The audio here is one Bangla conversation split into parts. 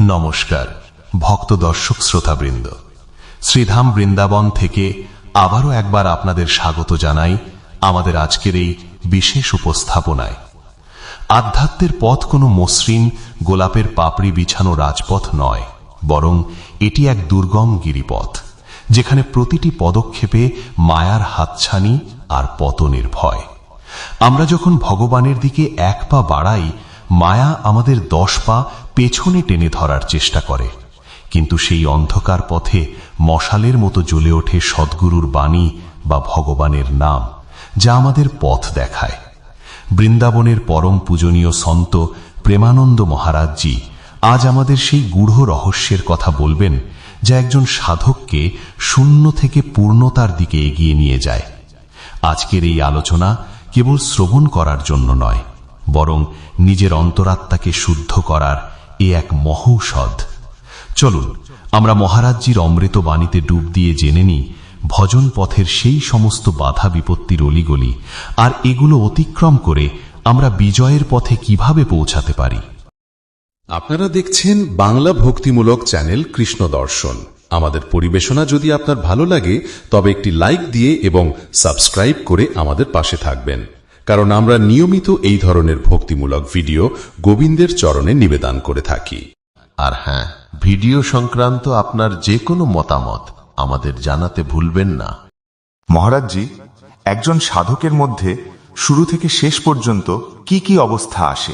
নমস্কার, ভক্ত দর্শক শ্রোতাবৃন্দ। শ্রীধাম বৃন্দাবন থেকে আবারও একবার আপনাদের স্বাগত জানাই আমাদের আজকের এই বিশেষ উপস্থাপনায়। আধ্যাত্মের পথ কোনো মসৃণ গোলাপের পাপড়ি বিছানো রাজপথ নয়, বরং এটি এক দুর্গম গিরিপথ, যেখানে প্রতিটি পদক্ষেপে মায়ার হাতছানি আর পতনের ভয়। আমরা যখন ভগবানের দিকে এক পা বাড়াই, মায়া আমাদের দশ পা পেছনে টেনে ধরার চেষ্টা করে। কিন্তু সেই অন্ধকার পথে মশালের মতো জ্বলে ওঠে সদ্গুরুর বাণী বা ভগবানের নাম, যা আমাদের পথ দেখায়। বৃন্দাবনের পরম পূজনীয় সন্ত প্রেমানন্দ মহারাজজি আজ আমাদের সেই গূঢ় রহস্যের কথা বলবেন, যা একজন সাধককে শূন্য থেকে পূর্ণতার দিকে এগিয়ে নিয়ে যায়। আজকের এই আলোচনা কেবল শ্রবণ করার জন্য নয়, বরং নিজের অন্তরাত্মাকে শুদ্ধ করার এ এক মহৌষধ। চলুন, আমরা মহারাজজির অমৃত বাণীতে ডুব দিয়ে জেনে নিই ভজন পথের সেই সমস্ত বাধা বিপত্তির অলিগলি, আর এগুলো অতিক্রম করে আমরা বিজয়ের পথে কীভাবে পৌঁছাতে পারি? আপনারা দেখছেন বাংলা ভক্তিমূলক চ্যানেল কৃষ্ণ দর্শন। আমাদের পরিবেশনা যদি আপনার ভালো লাগে, তবে একটি লাইক দিয়ে এবং সাবস্ক্রাইব করে আমাদের পাশে থাকবেন। কারণ আমরা নিয়মিত এই ধরনের ভক্তিমূলক ভিডিও গোবিন্দের চরণে নিবেদন করে থাকি। আর হ্যাঁ ভিডিও সংক্রান্ত আপনার যে কোনো মতামত আমাদের জানাতে ভুলবেন না। মহারাজজি একজন সাধকের মধ্যে শুরু থেকে শেষ পর্যন্ত কি কি অবস্থা আসে?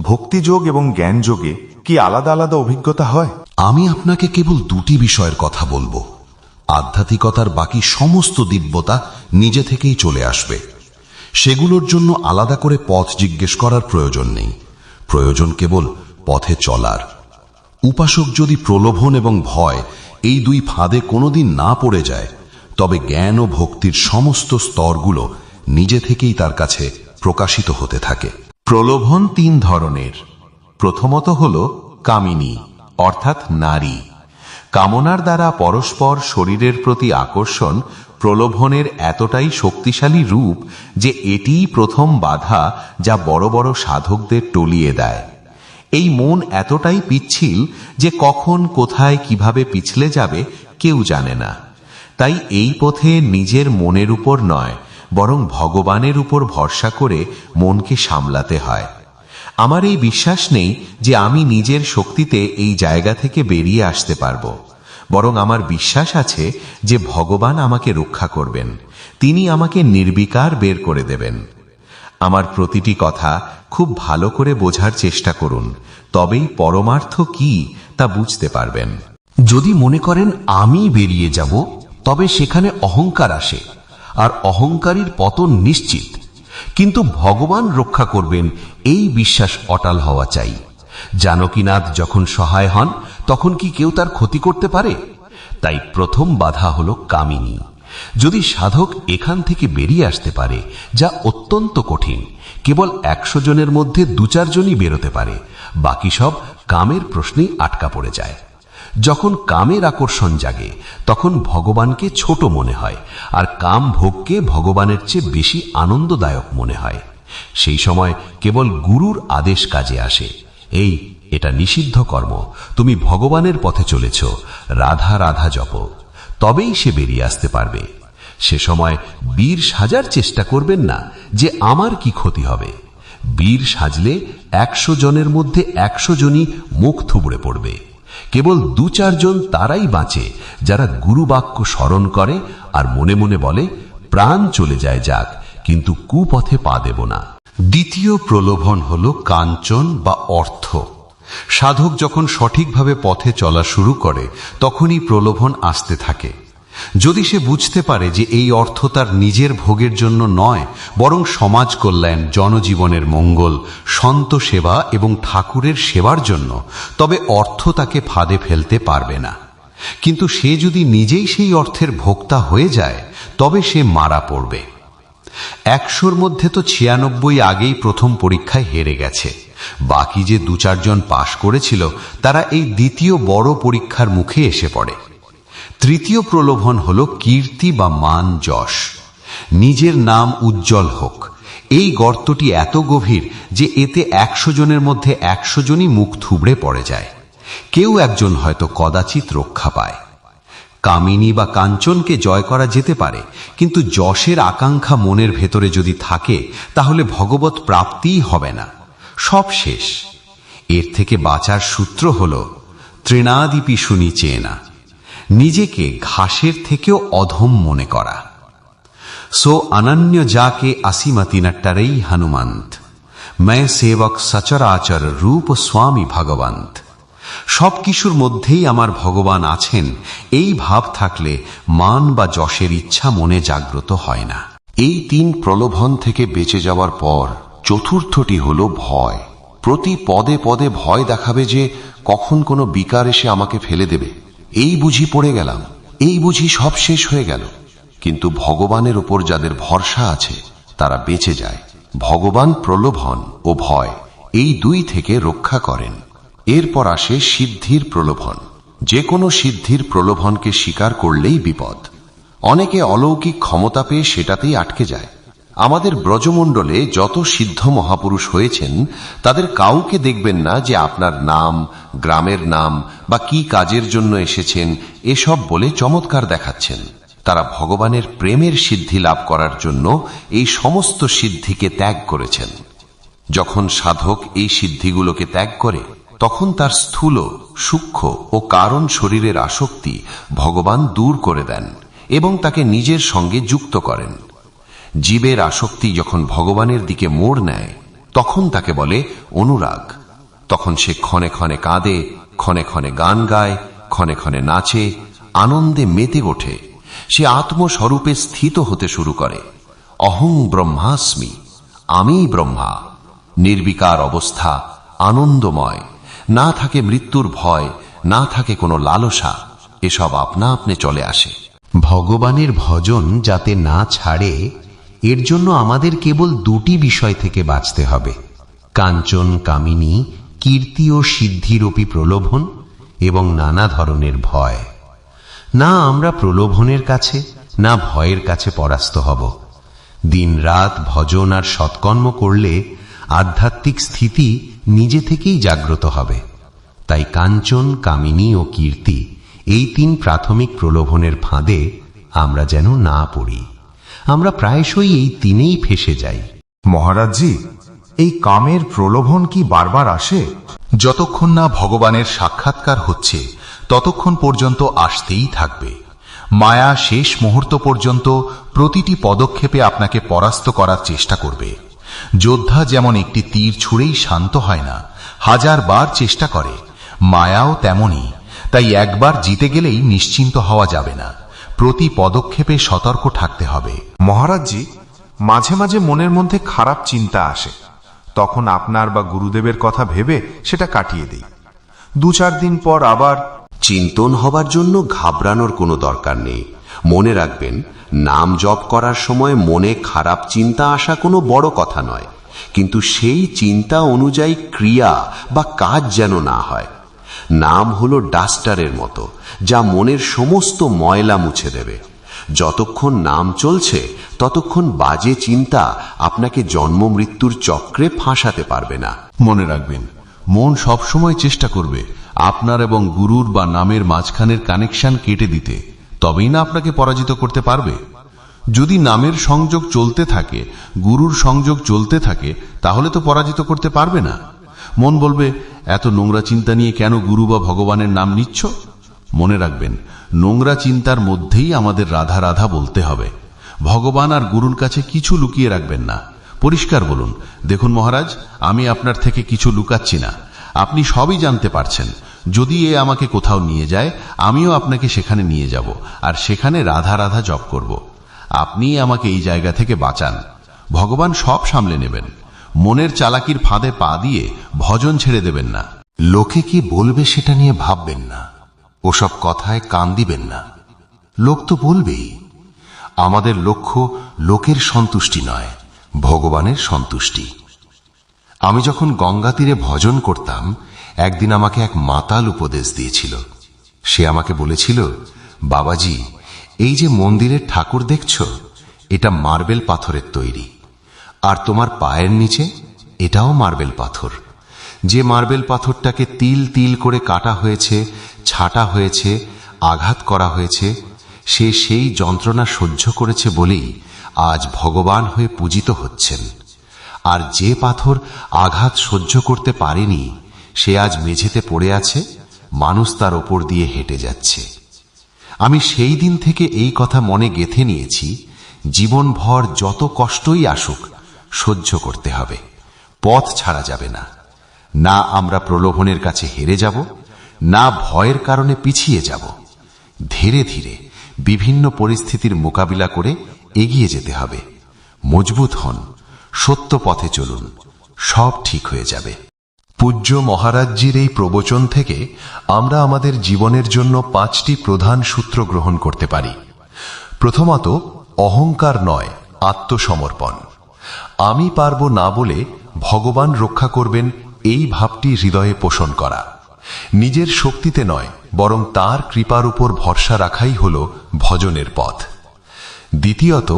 ভক্তিযোগ এবং জ্ঞানযোগে কি আলাদা আলাদা অভিজ্ঞতা হয়? আমি আপনাকে কেবল দুটি বিষয়ের কথা বলব। আধ্যাত্মিকতার বাকি সমস্ত দিব্যতা নিজে থেকেই চলে আসবে। সেগুলোর জন্য আলাদা করে পথ জিজ্ঞেস করার প্রয়োজন নেই। প্রয়োজন কেবল পথে চলার। উপাসক যদি প্রলোভন এবং ভয় এই দুই ফাঁদে কোনোদিন না পড়ে যায়, তবে জ্ঞান ও ভক্তির সমস্ত স্তরগুলো নিজে থেকেই তার কাছে প্রকাশিত হতে থাকে। প্রলোভন তিন ধরনের। প্রথমত হল কামিনী, অর্থাৎ নারী। কামনার দ্বারা পরস্পর শরীরের প্রতি আকর্ষণ প্রলোভনের এতটাই শক্তিশালী রূপ যে এটিই প্রথম বাধা যা বড় বড় সাধকদের টলিয়ে দেয়। এই মন এতটাই পিচ্ছিল যে কখন, কোথায়, কীভাবে পিছলে যাবে কেউ জানে না। তাই এই পথে নিজের মনের উপর নয়, বরং ভগবানের উপর ভরসা করে মনকে সামলাতে হয়। আমার এই বিশ্বাস নেই যে আমি নিজের শক্তিতে এই জায়গা থেকে বেরিয়ে আসতে পারব। বরং আমার বিশ্বাস আছে যে ভগবান আমাকে রক্ষা করবেন। তিনি আমাকে নির্বিকার বের করে দেবেন। আমার প্রতিটি কথা খুব ভালো করে বোঝার চেষ্টা করুন, তবেই পরমার্থ কি তা বুঝতে পারবেন। যদি মনে করেন আমি বেরিয়ে যাব, তবে সেখানে অহংকার আসে, আর অহংকারীর পতন নিশ্চিত। কিন্তু ভগবান রক্ষা করবেন, এই বিশ্বাস অটাল হওয়া চাই। জানকীনাথ যখন সহায় হন তখন কি কেউ তার ক্ষতি করতে পারে? তাই প্রথম বাধা হল কামিনী। যদি সাধক এখান থেকে বেরিয়ে আসতে পারে, যা অত্যন্ত কঠিন, কেবল একশো জনের মধ্যে দু চারজনই বেরোতে পারে, বাকি সব কামের প্রশ্নেই আটকা পড়ে যায়। যখন কামের আকর্ষণ জাগে, তখন ভগবানকে ছোট মনে হয়, আর কাম ভোগকে ভগবানের চেয়ে বেশি আনন্দদায়ক মনে হয়। সেই সময় কেবল গুরুর আদেশ কাজে আসে, এই এটা নিষিদ্ধ কর্ম। তুমি ভগবানের পথে চলেছ। রাধা রাধা জপ। তবেই সে বেরিয়ে আসতে পারবে। সে সময় বীর সাজার চেষ্টা করবেন না যে আমার কি ক্ষতি হবে। বীর সাজলে একশো জনের মধ্যে একশো জনই মুখ থুবড়ে পড়বে। কেবল দু চারজন তারাই বাঁচে, যারা গুরুবাক্য স্মরণ করে আর মনে মনে বলে, প্রাণ চলে যায় যাক, কিন্তু কুপথে পা দেব না। দ্বিতীয় প্রলোভন হল কাঞ্চন বা অর্থ। সাধক যখন সঠিকভাবে পথে চলা শুরু করে, তখনই প্রলোভন আসতে থাকে। যদি সে বুঝতে পারে যে এই অর্থ তার নিজের ভোগের জন্য নয়, বরং সমাজ কল্যাণ, জনজীবনের মঙ্গল, সন্ত সেবা এবং ঠাকুরের সেবার জন্য, তবে অর্থ তাকে ফাঁদে ফেলতে পারবে না। কিন্তু সে যদি নিজেই সেই অর্থের ভোক্তা হয়ে যায়, তবে সে মারা পড়বে। একশোর মধ্যে তো ছিয়ানব্বই আগেই প্রথম পরীক্ষায় হেরে গেছে। বাকি যে দু চারজন পাশ করেছিল, তারা এই দ্বিতীয় বড় পরীক্ষার মুখে এসে পড়ে। তৃতীয় প্রলোভন হল কীর্তি বা মান যশ। নিজের নাম উজ্জ্বল হোক। এই গর্তটি এত গভীর যে এতে একশো জনের মধ্যে একশো জনই মুখ থুবড়ে পড়ে যায়। কেউ একজন হয়তো কদাচিৎ রক্ষা পায়। কামিনী বা কাঞ্চনকে জয় করা যেতে পারে, কিন্তু যশের আকাঙ্ক্ষা মনের ভেতরে যদি থাকে, তাহলে ভগবত প্রাপ্তিই হবে না। সব শেষ। এর থেকে বাঁচার সূত্র হল, তৃণাদিপি শুনি না নিজেকে ঘাসের থেকেও অধম মনে করা। সো অনন্য যাকে আসিমতিনট্টরেই হনুমন্ত। ম্যায় সেবক সচরাচর রূপ স্বামী ভগবন্ত। সব কিছুর মধ্যেই আমার ভগবান আছেন, এই ভাব থাকলে মান বা যশের ইচ্ছা মনে জাগ্রত হয় না। এই তিন প্রলোভন থেকে বেঁচে যাওয়ার পর চতুর্থটি হল ভয়। প্রতি পদে পদে ভয় দেখাবে যে কখন কোনো বিকার এসে আমাকে ফেলে দেবে। এই বুঝি পড়ে গেলাম, এই বুঝি সব শেষ হয়ে গেল। কিন্তু ভগবানের ওপর যাদের ভরসা আছে, তারা বেঁচে যায়। ভগবান প্রলোভন ও ভয়, এই দুই থেকে রক্ষা করেন। এরপর আসে সিদ্ধির প্রলোভন। যে কোনো সিদ্ধির প্রলোভনকে স্বীকার করলেই বিপদ। অনেকে অলৌকিক ক্ষমতা পেয়ে সেটাতেই আটকে যায়। আমাদের ব্রজমণ্ডলে যত সিদ্ধ মহাপুরুষ হয়েছেন, তাদের কাউকে দেখবেন না যে আপনার নাম, গ্রামের নাম বা কি কাজের জন্য এসেছেন, এসব বলে চমৎকার দেখাচ্ছেন। তারা ভগবানের প্রেমের সিদ্ধি লাভ করার জন্য এই সমস্ত সিদ্ধিকে ত্যাগ করেছেন। যখন সাধক এই সিদ্ধিগুলোকে ত্যাগ করে, তখন তার স্থূল, সূক্ষ্ম ও কারণ শরীরের আসক্তি ভগবান দূর করে দেন এবং তাকে নিজের সঙ্গে যুক্ত করেন। জীবের আসক্তি যখন ভগবানের দিকে মোড় নেয়, তখন তাকে বলে অনুরাগ। তখন সে ক্ষণে ক্ষণে কাঁদে, ক্ষণে ক্ষণে গান গায়, ক্ষণে ক্ষণে নাচে, আনন্দে মেতে ওঠে। সে আত্মস্বরূপে স্থিত হতে শুরু করে। অহং ব্রহ্মাস্মি, আমি ব্রহ্মা। নির্বিকার অবস্থা, আনন্দময়। না থাকে মৃত্যুর ভয়, না থাকে কোনো লালসা। এসব আপনা আপনি চলে আসে। ভগবানের ভজন যাতে না ছাড়ে এর জন্য আমাদের কেবল দুটি বিষয় থেকে বাঁচতে হবে। কাঞ্চন, কামিনী, কীর্তি ও সিদ্ধিরূপী প্রলোভন এবং নানা ধরনের ভয়। না আমরা প্রলোভনের কাছে, না ভয়ের কাছে পরাস্ত হব। দিন রাত ভজন আর সৎকর্ম করলে আধ্যাত্মিক স্থিতি নিজে থেকেই জাগ্রত হবে। তাই কাঞ্চন, কামিনী ও কীর্তি এই তিন প্রাথমিক প্রলোভনের ফাঁদে আমরা যেন না পড়ি। আমরা প্রায়শই এই তিনেই ফেসে যাই। মহারাজজি এই কামের প্রলোভন কি বারবার আসে? যতক্ষণ না ভগবানের সাক্ষাৎকার হচ্ছে ততক্ষণ পর্যন্ত আসতেই থাকবে। মায়া শেষ মুহূর্ত পর্যন্ত প্রতিটি পদক্ষেপে আপনাকে পরাস্ত করার চেষ্টা করবে। যোদ্ধা যেমন একটি তীর ছুঁড়েই শান্ত হয় না হাজার বার চেষ্টা করে মায়াও তেমনই তাই একবার জিতে গেলেই নিশ্চিন্ত হওয়া যাবে না। প্রতি পদক্ষেপে সতর্ক থাকতে হবে। মহারাজজি, মাঝে মাঝে মনের মধ্যে খারাপ চিন্তা আসে। তখন আপনার বা গুরুদেবের কথা ভেবে সেটা কাটিয়ে দিই। দু চার দিন পর আবার চিন্তন হবার জন্য ঘাবড়ানোর কোনো দরকার নেই। মনে রাখবেন, নাম জপ করার সময় মনে খারাপ চিন্তা আসা কোনো বড় কথা নয়। কিন্তু সেই চিন্তা অনুযায়ী ক্রিয়া বা কাজ যেন না হয়। নাম হলো ডাস্টারের মতো, যা মনের সমস্ত ময়লা মুছে দেবে। যতক্ষণ নাম চলছে, ততক্ষণ বাজে চিন্তা আপনাকে জন্ম মৃত্যুর চক্রে ফাঁসাতে পারবে না। মনে রাখবেন, মন সবসময় চেষ্টা করবে আপনার এবং গুরুর বা নামের মাঝখানের কানেকশন কেটে দিতে, তবেই না আপনাকে পরাজিত করতে পারবে। যদি নামের সংযোগ চলতে থাকে, গুরুর সংযোগ চলতে থাকে, তাহলে তো পরাজিত করতে পারবে না। মন বলবে, এত নোংরা চিন্তা নিয়ে কেন গুরু বা ভগবানের নাম নিচ্ছ? মনে রাখবেন, নোংরা চিন্তার মধ্যেই আমাদের রাধা রাধা বলতে হবে। ভগবান আর গুরুর কাছে কিছু লুকিয়ে রাখবেন না। পরিষ্কার বলুন, দেখুন মহারাজ, আমি আপনার থেকে কিছু লুকাচ্ছি না। আপনি সবই জানতে পারছেন। যদি এ আমাকে কোথাও নিয়ে যায়, আমিও আপনাকে সেখানে নিয়ে যাব, আর সেখানে রাধা রাধা জপ করব। আপনি আমাকে এই জায়গা থেকে বাঁচান। ভগবান সব সামলে নেবেন। মনের চালাকির ফাঁদে পা দিয়ে ভজন ছেড়ে দেবেন না। লোকে কি বলবে সেটা নিয়ে ভাববেন না। ওসব কথায় কান দিবেন না। লোক তো বলবেই। আমাদের লক্ষ্য লোকের সন্তুষ্টি নয়, ভগবানের সন্তুষ্টি। আমি যখন গঙ্গা তীরে ভজন করতাম, একদিন আমাকে এক মাতাল উপদেশ দিয়েছিল। সে আমাকে বলেছিল, বাবাজি, এই যে মন্দিরের ঠাকুর দেখছ, এটা মার্বেল পাথরের তৈরি। আর তোমার পায়ের নিচে এটাও মার্বেল পাথর। যে মার্বেল পাথরটাকে তিল তিল করে কাটা হয়েছে, ছাটা হয়েছে, আঘাত করা হয়েছে, সে সেই যন্ত্রণা সহ্য করেছে বলেই আজ ভগবান হয়ে পূজিত হচ্ছেন। আর যে পাথর আঘাত সহ্য করতে পারেনি, সে আজ মেঝেতে পড়ে আছে, মানুষ তার ওপর দিয়ে হেঁটে যাচ্ছে। আমি সেই দিন থেকে এই কথা মনে গেথে নিয়েছি, জীবনভর যত কষ্টই আসুক সহ্য করতে হবে। পথ ছাড়া যাবে না। না আমরা প্রলোভনের কাছে হেরে যাব, না ভয়ের কারণে পিছিয়ে যাব। ধীরে ধীরে বিভিন্ন পরিস্থিতির মোকাবিলা করে এগিয়ে যেতে হবে। মজবুত হন, সত্য পথে চলুন, সব ঠিক হয়ে যাবে। পূজ্য মহারাজজির এই প্রবচন থেকে আমরা আমাদের জীবনের জন্য পাঁচটি প্রধান সূত্র গ্রহণ করতে পারি। প্রথমত, অহংকার নয়, আত্মসমর্পণ। আমি পারব না বলে ভগবান রক্ষা করবেন এই ভাবটি হৃদয়ে পোষণ করা। নিজের শক্তিতে নয়, বরং তার কৃপার উপর ভরসা রাখাই হল ভজনের পথ। দ্বিতীয়ত,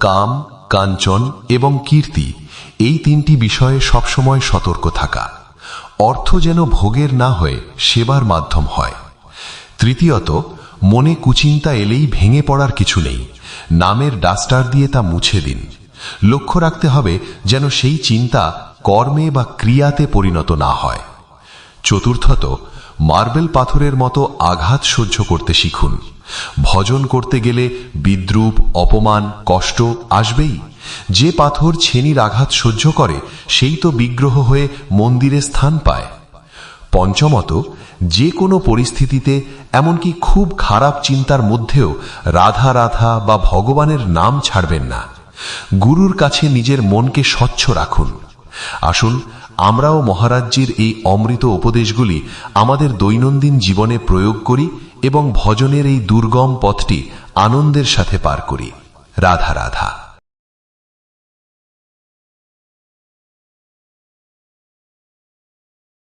কাম, কাঞ্চন এবং কীর্তি, এই তিনটি বিষয়ে সবসময় সতর্ক থাকা। অর্থ যেন ভোগের না হয়ে সেবার মাধ্যম হয়। তৃতীয়ত, মনে কুচিন্তা এলেই ভেঙে পড়ার কিছু নেই। নামের ডাস্টার দিয়ে তা মুছে দিন। লক্ষ্য রাখতে হবে যেন সেই চিন্তা কর্মে বা ক্রিয়াতে পরিণত না হয়। চতুর্থত, মার্বেল পাথরের মতো আঘাত সহ্য করতে শিখুন। ভজন করতে গেলে বিদ্রুপ, অপমান, কষ্ট আসবেই। যে পাথর ছেনির আঘাত সহ্য করে, সেই তো বিগ্রহ হয়ে মন্দিরে স্থান পায়। পঞ্চমত, যে কোনো পরিস্থিতিতে, এমনকি খুব খারাপ চিন্তার মধ্যেও রাধা রাধা বা ভগবানের নাম ছাড়বেন না। গুরুর কাছে নিজের মনকে স্বচ্ছ রাখুন। আসুন, আমরাও মহারাজ্যের এই অমৃত উপদেশগুলি আমাদের দৈনন্দিন জীবনে প্রয়োগ করি এবং ভজনের এই দুর্গম পথটি আনন্দের সাথে পার করি। রাধা রাধা।